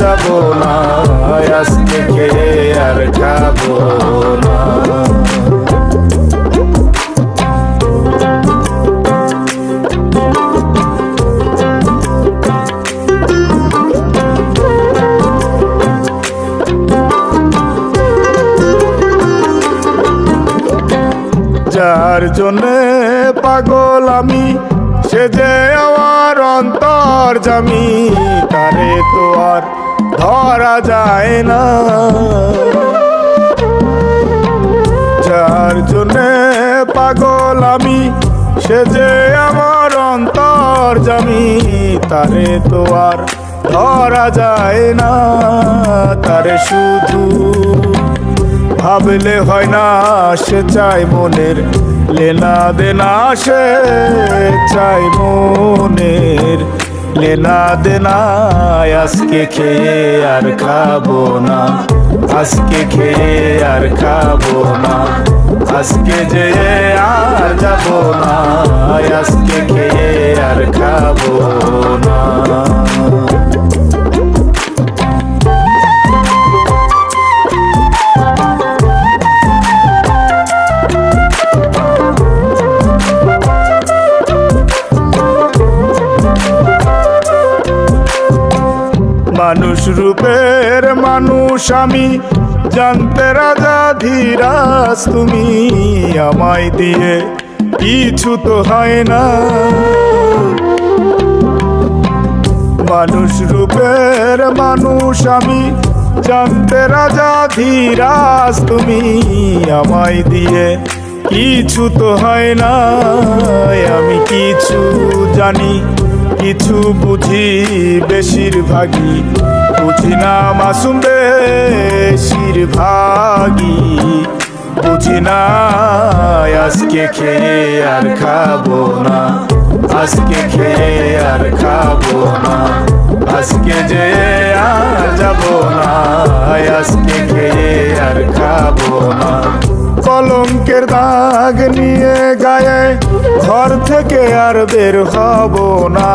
যাব না, আজকে খেয়ে আর খাব না। যার জন্যে পাগল আমি, সে যে আমার অন্তর জামি তো আর ধরা যায় না। যার জন্যে পাগল আমি, সে যে আমার অন্তর জামি তারে তো আর ধরা যায় না। তারে শুধু ভাবলে হয় না, সে চাই মনের লেনা দেনা, সে চাই মনের লেনা দেনা, আজকে খেয়ে আর খাব না। আজকে খেয়ে আর খাব না। আজকে যে আর যাব না। আজকে খেয়ে আর খাব মানুষ রূপের মানুষ আমি। জানতে রাজা ধীরাজ তুমি আমায় দিয়ে। কিছু তো হয় না। মানুষ রূপের মানুষ আমি। জানতে রাজা ধীরাজ তুমি আমায় দিয়ে। কিছু তো হয় না, আমি কিছু জানি। কিছু বুঝি বেশিরভাগই, বুঝি না মাসুম বেশিরভাগই। বুঝি না আজকে খেয়ে আর খাব না, আজকে খেয়ে আর খাব না, আজকে যে আর যাব না আজকে খেয়ে কলঙ্কের দাগ নিয়ে গায়ে, ঘর থেকে আর বের হব না।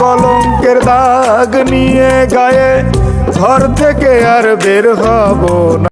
কলঙ্কের দাগ নিয়ে গায়ে, ঘর থেকে আর বের হব না।